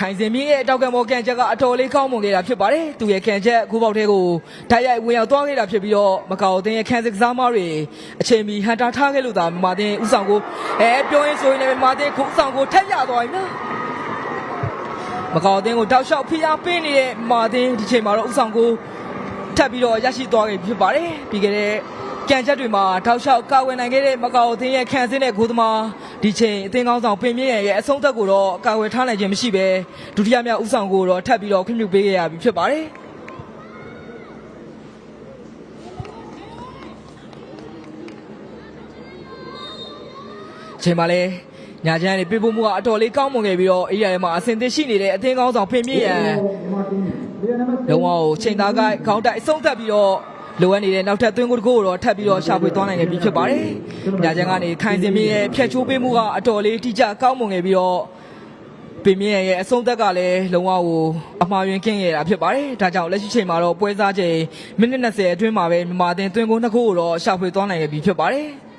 ခိုင်စင်မြင့်ရဲ့တောက်ကံမော်ကန်ချက်ကအတော်လေးကောင်းမွန်ခဲ့တာဖြစ်ပါတယ်သူရဲ့ကန်ချက်ခုပေါက်တဲ့ကိုဓာတ်ရိုက်ဝင်ရောက်သွားခဲ့တာဖြစ်ပြီးတော့မကောက်အသင်းရဲ့ခန်းစစ်ကစားမတွေအချိန်မီဟန်တာထားခဲ့လို့သာမြန်မာသင်းဥဆောင်ကိုအဲပြောရင်ဆိုရင်လည်းမြန်မာသင်းခုဥဆောင်ကိုထက်ရသွားပြီနော်မကောက်အသင်းကိုတောက်လျှောက်ဖိအားပေးနေတဲ့မြန်မာသင်းဒီချိန်မှာတော့ဥဆောင်ကိုထပ်ပြီးတော့ရရှိသွားခဲ့ပြီဖြစ်ပါတယ်ပြီးခဲ့တဲ့ ကန်ချက်တွေမှာတောက်လျှောက်ကာဝယ်နိုင်ခဲ့တဲ့မကောက်အသင်းရဲ့ခန်းစစ်တဲ့ဂိုးသမားဒီချိန်အသင်းကောင်းဆောင်ပင်မြင့်ရဲ့အဆုံးသက်ကိုတော့ကာဝယ်ထားနိုင်ခြင်းမရှိပဲဒုတိယမြောက်ဥဆောင်ကိုတော့ထပ်ပြီးတော့ခွင့်ပြုပေးခဲ့ရပြီဖြစ်ပါတယ်ချိန်မှာလဲညာချမ်းနေပြပို့မှုကအတော်လေးကောင်းမွန်ခဲ့ပြီးတော့အေးရထဲမှာအစင်သစ်ရှိနေတဲ့အသင်းကောင်းဆောင်ဖင်မြင့်ရန်လုံးဝကိုချိန်သားကခေါင်းတိုက်အဆုံးသက်ပြီးတော့ လိုအပ်နေတဲ့နောက်ထပ်သွင်းကိုတစ်ခုကိုတော့ထပ်ပြီးတော့ရှာဖွေသွားနိုင်ခဲ့ပြီဖြစ်ပါတယ်။ညာချမ်းကနေခိုင်စင်မြင့်ရဲ့ဖြတ်ချိုးပေးမှုကအတော်လေးတိကျကောင်းမွန်ခဲ့ပြီးတော့ပင်မြင့်ရဲ့အဆုံးသက်ကလည်းလုံးဝကိုအမှားယွင်းကင်းခဲ့တာဖြစ်ပါတယ်။ဒါကြောင့်လက်ရှိချိန်မှာတော့ပွဲစားချိန်မိနစ်20အတွင်းမှာပဲမြန်မာအသင်းသွင်းကိုနှစ်ခုကိုတော့ရှာဖွေသွားနိုင်ခဲ့ပြီဖြစ်ပါတယ်။